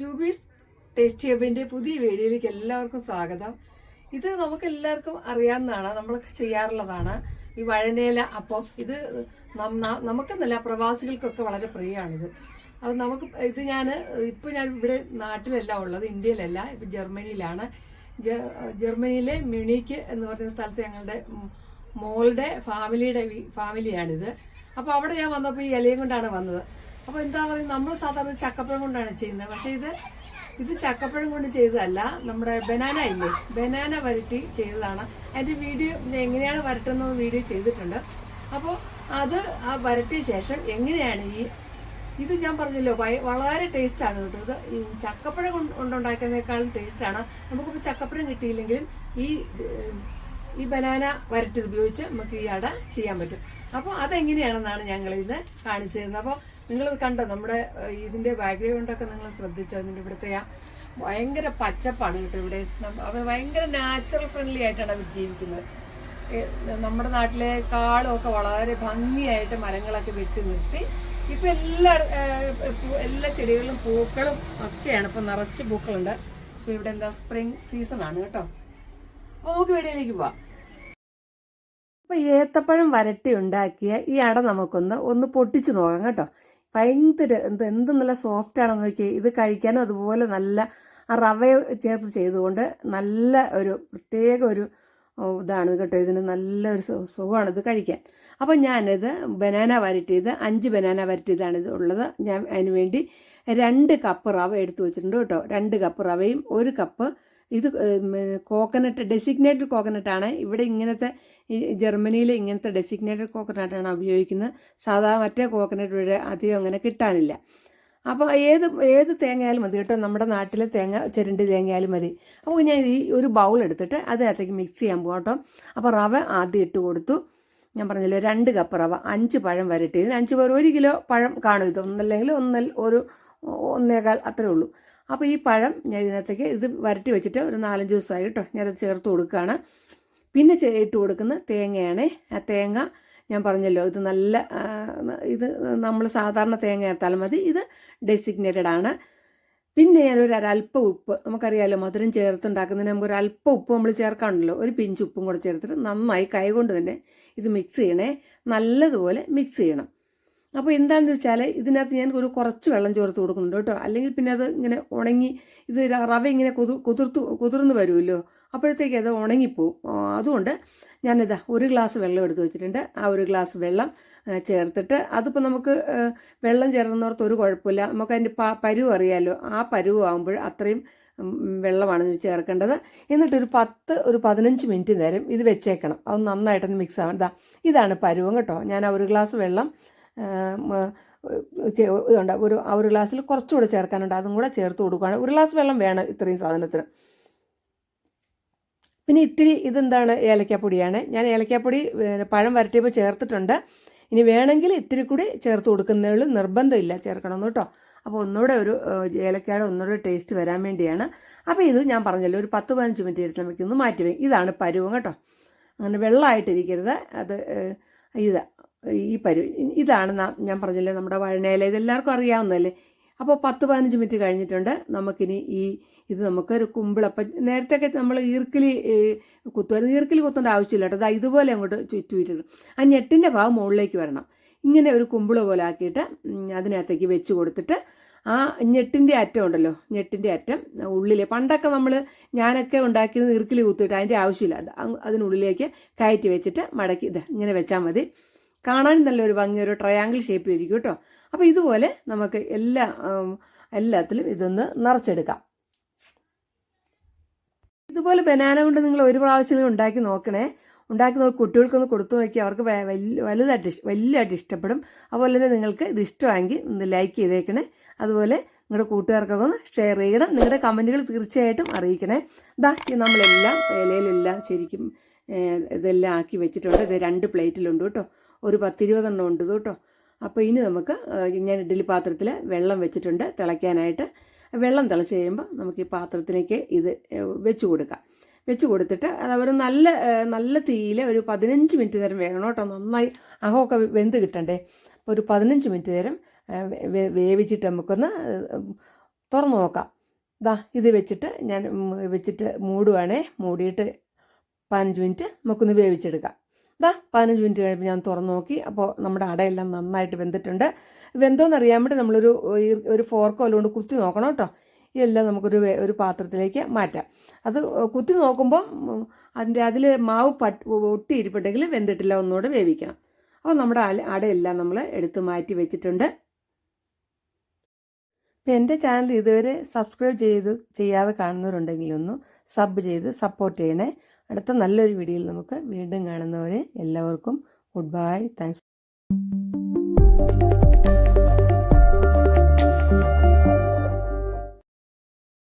Jubi's taste ഹബിന്റെ പുതിയ വീഡിയോയിലേക്ക് എല്ലാവർക്കും സ്വാഗതം. ഇത് നമുക്ക് എല്ലാവർക്കും അറിയാവുന്നതാണ് നമ്മളൊക്കെ ചെയ്യാറുള്ളതാണ്. ഈ വഴനേല അപ്പം ഇത് നമുക്കെന്നല്ല പ്രവാസികൾക്കൊക്കെ വളരെ പ്രിയമാണിത്. അത് നമുക്ക് ഇത് ഞാൻ ഇപ്പോൾ ഞാൻ ഇവിടെ നാട്ടിലല്ല ഉള്ളത് ഇന്ത്യയിലല്ല ഇപ്പം ജർമ്മനിയിലാണ്. ജർമ്മനിയിലെ മ്യൂണിക്ക് എന്ന് പറയുന്ന സ്ഥലത്ത് ഞങ്ങളുടെ മോളുടെ ഫാമിലിയുടെ ഫാമിലിയാണിത്. അപ്പോൾ അവിടെ ഞാൻ വന്നപ്പോൾ ഈ ഇലയും കൊണ്ടാണ് വന്നത്. അപ്പോൾ എന്താ പറയുക നമ്മൾ സാധാരണ ചക്കപ്പഴം കൊണ്ടാണ് ചെയ്യുന്നത്. പക്ഷെ ഇത് ഇത് ചക്കപ്പഴം കൊണ്ട് ചെയ്തതല്ല നമ്മുടെ ബനാന ഇല്ലേ? ബനാന വരട്ടി ചെയ്തതാണ്. അതിന്റെ വീഡിയോ എങ്ങനെയാണ് വരട്ടുന്നത് വീഡിയോ ചെയ്തിട്ടുണ്ട്. അപ്പോൾ അത് ആ വരട്ടിയ ശേഷം എങ്ങനെയാണ് ഈ ഇത് ഞാൻ പറഞ്ഞല്ലോ വളരെ ടേസ്റ്റാണ് കേട്ടോ. ഇത് ഈ ചക്കപ്പഴം കൊണ്ട് കൊണ്ടുണ്ടാക്കുന്നതിനേക്കാളും ടേസ്റ്റാണ് നമുക്കിപ്പോൾ ചക്കപ്പഴം കിട്ടിയില്ലെങ്കിലും ഈ ഈ ബനാന വരട്ടി ഉപയോഗിച്ച് നമുക്ക് ഈ അട ചെയ്യാൻ പറ്റും. അപ്പോൾ അതെങ്ങനെയാണെന്നാണ് ഞങ്ങൾ ഇന്ന് കാണിച്ചു തരുന്നത് അപ്പോൾ നിങ്ങൾ കണ്ടോ? നമ്മുടെ ഇതിന്റെ ബാക്ക്ഗ്രൗണ്ടൊക്കെ നിങ്ങൾ ശ്രദ്ധിച്ചോ? അതിന്റെ ഇവിടുത്തെ ആ ഭയങ്കര പച്ചപ്പാണ് കേട്ടോ ഇവിടെ. അവർ ഭയങ്കര നാച്ചുറൽ ഫ്രണ്ട്ലി ആയിട്ടാണ് അവർ ജീവിക്കുന്നത്. നമ്മുടെ നാട്ടിലെ ഒക്കെ വളരെ ഭംഗിയായിട്ട് മരങ്ങളൊക്കെ വെട്ടി നിർത്തി. ഇപ്പം എല്ലാ എല്ലാ ചെടികളിലും പൂക്കളും ഒക്കെയാണ് ഇപ്പം നിറച്ച് പൂക്കളുണ്ട്. ഇപ്പം ഇവിടെ എന്താ സ്പ്രിംഗ് സീസൺ ആണ് കേട്ടോ. അപ്പോൾ നമുക്ക് വീഡിയോയിലേക്ക് പോവാം. അപ്പൊ ഏത്തപ്പഴം വരട്ടി ഉണ്ടാക്കിയ ഈ അട നമുക്കൊന്ന് ഒന്ന് പൊട്ടിച്ചു നോക്കാം കേട്ടോ. ഭയങ്കര എന്ത് എന്ത് നല്ല സോഫ്റ്റ് ആണെന്ന് നോക്കിയാൽ ഇത് കഴിക്കാനും അതുപോലെ നല്ല ആ റവ ചേർത്ത് ചെയ്തുകൊണ്ട് നല്ല ഒരു പ്രത്യേക ഒരു ഇതാണ് കേട്ടോ. ഇതിന് നല്ല ഒരു സു- സുഖമാണ് ഇത് കഴിക്കാൻ. അപ്പം ഞാനിത് ബനാന വരട്ടിയത് അഞ്ച് ബനാന വരട്ടിയതാണ് ഇത് ഉള്ളത്. ഞാൻ അതിന് വേണ്ടി രണ്ട് കപ്പ് റവ എടുത്തു വെച്ചിട്ടുണ്ട് കേട്ടോ. രണ്ട് കപ്പ് റവയും ഒരു കപ്പ് ഇത് കോക്കനട്ട് ഡെസിഗ്നേറ്റഡ് കോക്കനട്ട് ആണ്. ഇവിടെ ഇങ്ങനത്തെ ഈ ജർമ്മനിയിൽ ഇങ്ങനത്തെ ഡെസിഗ്നേറ്റഡ് കോക്കനട്ട് ആണ് ഉപയോഗിക്കുന്നത്. സാധാരണ മറ്റേ കോക്കനട്ട് ഇവിടെ അധികം അങ്ങനെ കിട്ടാനില്ല. അപ്പോൾ ഏത് ഏത് തേങ്ങയായാലും മതി കേട്ടോ. നമ്മുടെ നാട്ടിലെ തേങ്ങ ചെരണ്ടി തേങ്ങയായാലും മതി. അപ്പോൾ ഞാൻ ഈ ഒരു ബൗൾ എടുത്തിട്ട് അതിനകത്തേക്ക് മിക്സ് ചെയ്യാൻ പോകാം കേട്ടോ. അപ്പോൾ റവ ആദ്യം ഇട്ട് കൊടുത്തു. ഞാൻ പറഞ്ഞില്ലേ രണ്ട് കപ്പ് റവ അഞ്ച് പഴം വരട്ടി ഇതിന് അഞ്ച് പേർ ഒരു കിലോ പഴം കാണും ഇത്. ഒന്നല്ലെങ്കിൽ ഒന്നൽ ഒരു ഒന്നേകാൽ അത്രേ ഉള്ളൂ. അപ്പോൾ ഈ പഴം ഞാൻ ഇതിനകത്തേക്ക് ഇത് വരട്ടി വെച്ചിട്ട് ഒരു നാലഞ്ച് ദിവസമായി കേട്ടോ. ഞാനത് ചേർത്ത് കൊടുക്കുകയാണ്. പിന്നെ ചേട്ട് കൊടുക്കുന്ന തേങ്ങയാണ്. ആ തേങ്ങ ഞാൻ പറഞ്ഞല്ലോ ഇത് നല്ല ഇത് നമ്മൾ സാധാരണ തേങ്ങ ചേർത്താലും മതി. ഇത് ഡെസിഗ്നേറ്റഡ് ആണ്. പിന്നെ ഞാനൊരു ഒരല്പം ഉപ്പ് നമുക്കറിയാമല്ലോ മധുരം ചേർത്തുണ്ടാക്കുന്നതിന് നമുക്ക് ഒരു അല്പം ഉപ്പ് നമ്മൾ ചേർക്കാണല്ലോ ഒരു പിഞ്ച് ഉപ്പും കൂടെ ചേർത്തിട്ട് നന്നായി കൈകൊണ്ട് തന്നെ ഇത് മിക്സ് ചെയ്യണേ. നല്ലതുപോലെ മിക്സ് ചെയ്യണം. അപ്പോൾ എന്താണെന്ന് വെച്ചാൽ ഇതിനകത്ത് ഞാൻ ഒരു കുറച്ച് വെള്ളം ചേർത്ത് കൊടുക്കുന്നുണ്ട് കേട്ടോ. അല്ലെങ്കിൽ പിന്നെ അത് ഇങ്ങനെ ഉണങ്ങി ഇത് റവ ഇങ്ങനെ കുതിർ കുതിർത്തു കുതിർന്ന് വരുമല്ലോ. അപ്പോഴത്തേക്ക് അത് ഉണങ്ങിപ്പോവും. അതുകൊണ്ട് ഞാനിതാ ഒരു ഗ്ലാസ് വെള്ളം എടുത്ത് വെച്ചിട്ടുണ്ട്. ആ ഒരു ഗ്ലാസ് വെള്ളം ചേർത്തിട്ട് അതിപ്പോൾ നമുക്ക് വെള്ളം ചേർന്നോർത്ത് ഒരു കുഴപ്പമില്ല. നമുക്ക് അതിന്റെ പരുവ് അറിയാമല്ലോ ആ പരുവ് ആകുമ്പോൾ അത്രയും വെള്ളമാണ് ചേർക്കേണ്ടത്. എന്നിട്ട് ഒരു പത്ത് ഒരു പതിനഞ്ച് മിനിറ്റ് നേരം ഇത് വെച്ചേക്കണം. അത് നന്നായിട്ടൊന്ന് മിക്സ് ആവണം ഇതാ ഇതാണ് പരുവം കേട്ടോ. ഞാൻ ആ ഒരു ഗ്ലാസ് വെള്ളം ഇതുണ്ട് ഒരു ഒരു ഗ്ലാസ്സിൽ കുറച്ചുകൂടെ ചേർക്കാനുണ്ട് അതും കൂടെ ചേർത്ത് കൊടുക്കുകയാണ് ഒരു ഗ്ലാസ് വെള്ളം വേണം ഇത്രയും സാധനത്തിന്. പിന്നെ ഇത്തിരി ഇതെന്താണ്? ഏലക്കാപ്പൊടിയാണ്. ഞാൻ ഏലക്കാപ്പൊടി പഴം വരട്ടിയപ്പോൾ ചേർത്തിട്ടുണ്ട്. ഇനി വേണമെങ്കിൽ ഇത്തിരി കൂടി ചേർത്ത് കൊടുക്കുന്നതിൽ നിർബന്ധമില്ല ചേർക്കണമെന്ന് കേട്ടോ. അപ്പോൾ ഒന്നുകൂടെ ഒരു ഏലക്കായുടെ ഒന്നുകൂടെ ടേസ്റ്റ് വരാൻ വേണ്ടിയാണ്. അപ്പോൾ ഇത് ഞാൻ പറഞ്ഞല്ലോ ഒരു പത്ത് പതിനഞ്ച് മിനിറ്റ് ഇരുത്തി വെക്കുന്നു മാറ്റി വയ്ക്കും ഇതാണ് പരുവം കേട്ടോ. അങ്ങനെ വെള്ളമായിട്ടിരിക്കരുത്. അത് ഇതാ ഈ പരു ഇതാണ് ഞാൻ പറഞ്ഞില്ലേ നമ്മുടെ വഴനയില ഇതെല്ലാവർക്കും അറിയാവുന്നതല്ലേ? അപ്പോൾ പത്ത് പതിനഞ്ച് മിനിറ്റ് കഴിഞ്ഞിട്ടുണ്ട്. നമുക്കിനി ഈ ഇത് നമുക്ക് ഒരു കുമ്പിളപ്പം നേരത്തെയൊക്കെ നമ്മൾ ഈർക്കിലി കുത്തുമായിരുന്നു ഈർക്കിലി കുത്തേണ്ട ആവശ്യമില്ല കേട്ടോ. ദാ ഇതുപോലെ അങ്ങോട്ട് ചുറ്റിയിട്ടുണ്ട്. ആ ഞെട്ടിന്റെ ഭാഗം മുകളിലേക്ക് വരണം. ഇങ്ങനെ ഒരു കുമ്പിള പോലെ ആക്കിയിട്ട് അതിനകത്തേക്ക് വെച്ച് കൊടുത്തിട്ട് ആ ഞെട്ടിന്റെ അറ്റം ഉണ്ടല്ലോ ഞെട്ടിന്റെ അറ്റം ഉള്ളിൽ പണ്ടൊക്കെ നമ്മൾ ഞാനൊക്കെ ഉണ്ടാക്കിയത് ഈർക്കിലി കുത്തിയിട്ട് അതിന്റെ ആവശ്യമില്ല. അത് അതിനുള്ളിലേക്ക് കയറ്റി വെച്ചിട്ട് മടക്കി ഇത് ഇങ്ങനെ വെച്ചാൽ മതി. കാണാൻ നല്ലൊരു ഭംഗി ഒരു ട്രയാങ്കിൾ ഷേപ്പിലിരിക്കും കേട്ടോ. അപ്പോൾ ഇതുപോലെ നമുക്ക് എല്ലാ എല്ലാത്തിലും ഇതൊന്ന് നിറച്ചെടുക്കാം. ഇതുപോലെ ബനാന കൊണ്ട് നിങ്ങൾ ഒരു പ്രാവശ്യം ഉണ്ടാക്കി നോക്കണേ. ഉണ്ടാക്കി നോക്കി കുട്ടികൾക്കൊന്ന് കൊടുത്തു നോക്കി അവർക്ക് വലുതായിട്ട് വലിയതായിട്ട് ഇഷ്ടപ്പെടും. അതുപോലെ തന്നെ നിങ്ങൾക്ക് ഇത് ഇഷ്ടമായെങ്കിൽ ഒന്ന് ലൈക്ക് ചെയ്തേക്കണേ. അതുപോലെ നിങ്ങളുടെ കൂട്ടുകാർക്കൊക്കെ ഒന്ന് ഷെയർ ചെയ്യണം. നിങ്ങളുടെ കമന്റുകൾ തീർച്ചയായിട്ടും അറിയിക്കണേ. ഇതാ നമ്മളെല്ലാം ഇലയിലെല്ലാം ശരിക്കും ഇതെല്ലാം ആക്കി വെച്ചിട്ടുണ്ട്. ഇത് രണ്ട് പ്ലേറ്റിലുണ്ട് കേട്ടോ. ഒരു പത്തിരുപതെണ്ണം ഉണ്ട് കേട്ടോ. അപ്പോൾ ഇനി നമുക്ക് ഞാൻ ഇഡ്ഡലി പാത്രത്തിൽ വെള്ളം വെച്ചിട്ടുണ്ട് തിളയ്ക്കാനായിട്ട്. വെള്ളം തിളച്ച് കഴിയുമ്പോൾ നമുക്ക് ഈ പാത്രത്തിലേക്ക് ഇത് വെച്ച് കൊടുക്കാം. വെച്ച് കൊടുത്തിട്ട് അത് ഒരു നല്ല നല്ല തീയിൽ ഒരു പതിനഞ്ച് മിനിറ്റ് നേരം വേണം കേട്ടോ. നന്നായി അകമൊക്കെ വെന്ത് കിട്ടണ്ടേ. അപ്പോൾ ഒരു പതിനഞ്ച് മിനിറ്റ് നേരം വേവിച്ചിട്ട് നമുക്കൊന്ന് തുറന്നു തുറന്ന് നോക്കാം. ദാ ഇത് വെച്ചിട്ട് ഞാൻ വെച്ചിട്ട് മൂടുവാണേ. മൂടിയിട്ട് പതിനഞ്ച് മിനിറ്റ് നമുക്കൊന്ന് വേവിച്ചെടുക്കാം. ദാ പതിനഞ്ച് മിനിറ്റ് കഴിയുമ്പോൾ ഞാൻ തുറന്നു നോക്കി. അപ്പോൾ നമ്മുടെ അടയെല്ലാം നന്നായിട്ട് വെന്തിട്ടുണ്ട്. വെന്തോന്ന് അറിയാൻ വേണ്ടി നമ്മളൊരു ഒരു ഫോർക്കോ കൊണ്ട് കുത്തി നോക്കണം കേട്ടോ ഇതെല്ലാം നമുക്കൊരു ഒരു പാത്രത്തിലേക്ക് മാറ്റാം. അത് കുത്തി നോക്കുമ്പോൾ അതിന്റെ അതിൽ മാവ് പട്ട് ഒട്ടിയിരിപ്പുണ്ടെങ്കിൽ വെന്തിട്ടില്ല ഒന്നുകൂടെ വേവിക്കണം. അപ്പോൾ നമ്മുടെ അടയെല്ലാം നമ്മൾ എടുത്ത് മാറ്റി വെച്ചിട്ടുണ്ട്. എന്റെ ചാനൽ ഇതുവരെ സബ്സ്ക്രൈബ് ചെയ്ത് ചെയ്യാതെ കാണുന്നവരുണ്ടെങ്കിൽ ഒന്ന് സബ് ചെയ്ത് സപ്പോർട്ട് ചെയ്യണേ. അടുത്ത നല്ലൊരു വീഡിയോയിൽ നമുക്ക് വീണ്ടും കാണുന്നവരെ എല്ലാവർക്കും ഗുഡ് ബൈ. താങ്ക്സ്.